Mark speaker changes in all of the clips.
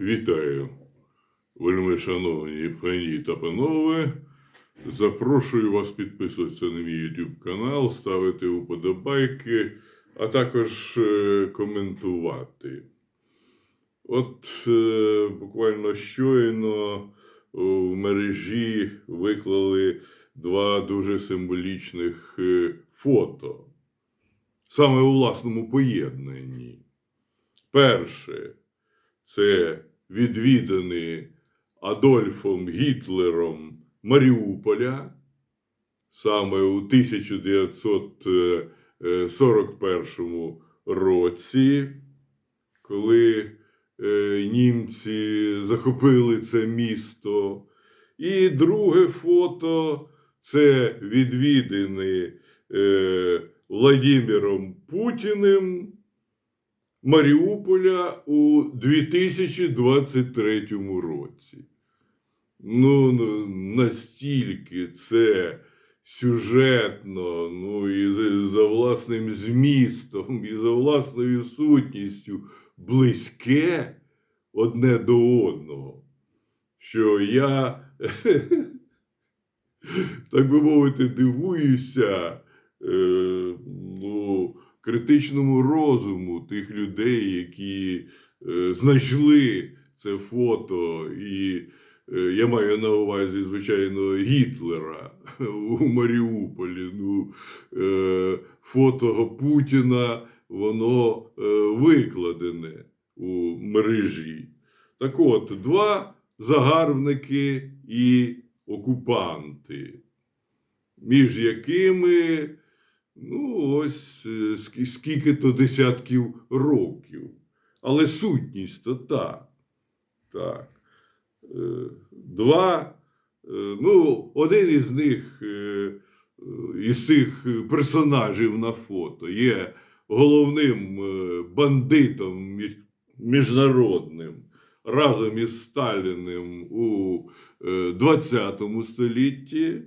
Speaker 1: Вітаю, вельми шановні пані та панове. Запрошую вас підписуватися на мій YouTube канал, ставити уподобайки, а також е, коментувати. От е, буквально щойно в мережі виклали два дуже символічних е, фото. Саме у власному поєднанні. Перше це відвідані Адольфом Гітлером Маріуполя саме у 1941 році, коли е, німці захопили це місто. І друге фото це відвідини е, Владимиром Путіним Маріуполя у 2023 році. Ну, ну, настільки це сюжетно, ну і за, власним змістом, і за власною сутністю близьке одне до одного, що я, так би мовити, дивуюся. Критичному розуму тих людей, які е, знайшли це фото, і е, я маю на увазі, звичайно, Гітлера у Маріуполі. Ну, е, фото Путіна, воно е, викладене у мережі. Так от, два загарбники і окупанти, між якими Ну, ось е, скільки-то десятків років. Але сутність то та. Так. Е, Два. е, Ну, один із них, із цих персонажів на фото, є головним бандитом міжнародним разом із Сталіним у е, 20 столітті.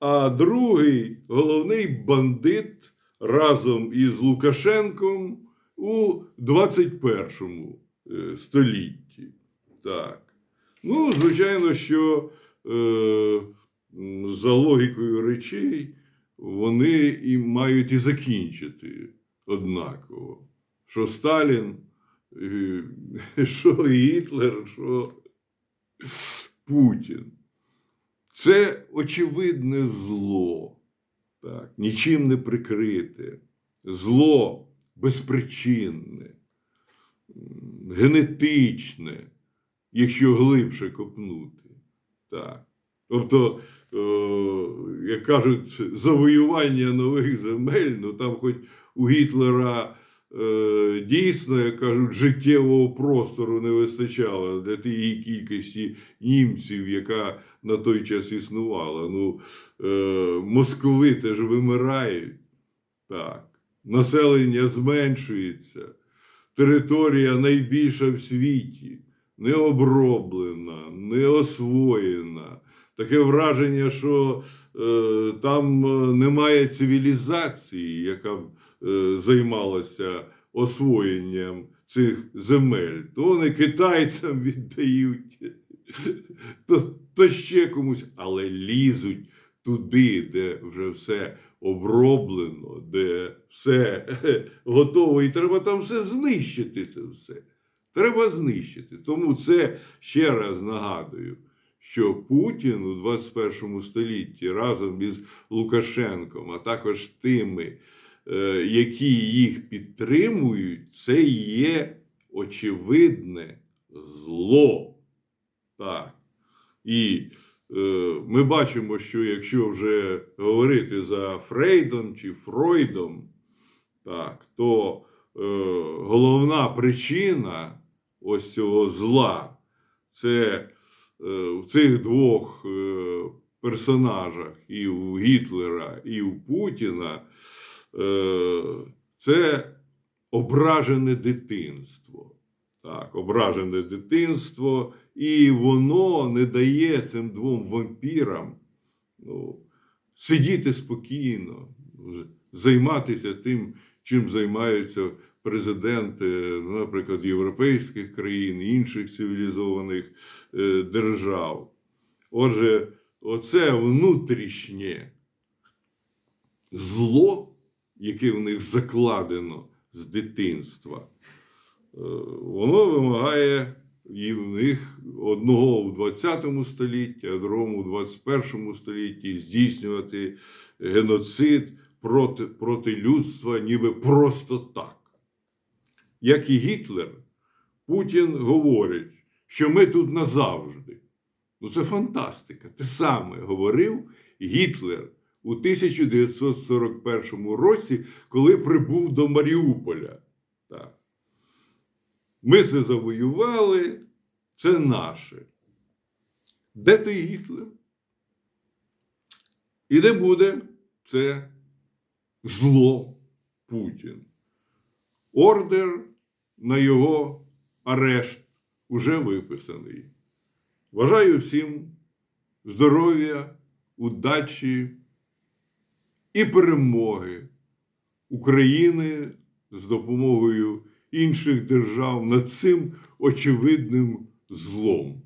Speaker 1: А другий головний бандит разом із Лукашенком у 21 е, столітті. Так. Ну, звичайно, що е, за логікою речей вони і мають і закінчити однаково. Що Сталін, е, що Гітлер, що Путін. Це очевидне зло, так, нічим не прикрите, зло безпричинне, генетичне, якщо глибше копнути. Так. Тобто, е, як кажуть, завоювання нових земель, ну там хоч у Гітлера дійсно, як кажуть, життєвого простору не вистачало для тієї кількості німців, яка на той час існувала. Ну, е, московити ж вимирають. Так. Населення зменшується. Територія найбільша в світі, не оброблена, не освоєна. Таке враження, що е, там е, немає цивілізації, яка б е, займалася освоєнням цих земель. То вони китайцям віддають, то, то ще комусь, але лізуть туди, де вже все оброблено, де все готово, і треба там все знищити. Це все. Треба знищити. Тому це ще раз нагадую, що Путін у 21 столітті разом із Лукашенком, а також тими, е, які їх підтримують, це є очевидне зло. Так. І е, ми бачимо, що якщо вже говорити за Фрейдом чи Фройдом, так, то е, головна причина ось цього зла це е, в цих двох е, персонажах, і у Гітлера, і у Путіна, е, це ображене дитинство. Так, ображене дитинство, і воно не дає цим двом вампірам ну, сидіти спокійно, займатися тим, чим займаються президенти, ну, наприклад, європейських країн, інших цивілізованих е, держав. Отже, оце внутрішнє зло, яке в них закладено з дитинства, е, воно вимагає і в них одного в 20 столітті, а другому в 21 столітті здійснювати геноцид проти, проти людства, ніби просто так. Як і Гітлер, Путін говорить, що ми тут назавжди. Ну, це фантастика. Те саме говорив Гітлер у 1941 році, коли прибув до Маріуполя. Так. Ми це завоювали, це наше. Де той Гітлер? І де буде це зло Путін? Ордер на його арешт уже виписаний. Бажаю всім здоров'я, удачі і перемоги України з допомогою інших держав над цим очевидним злом.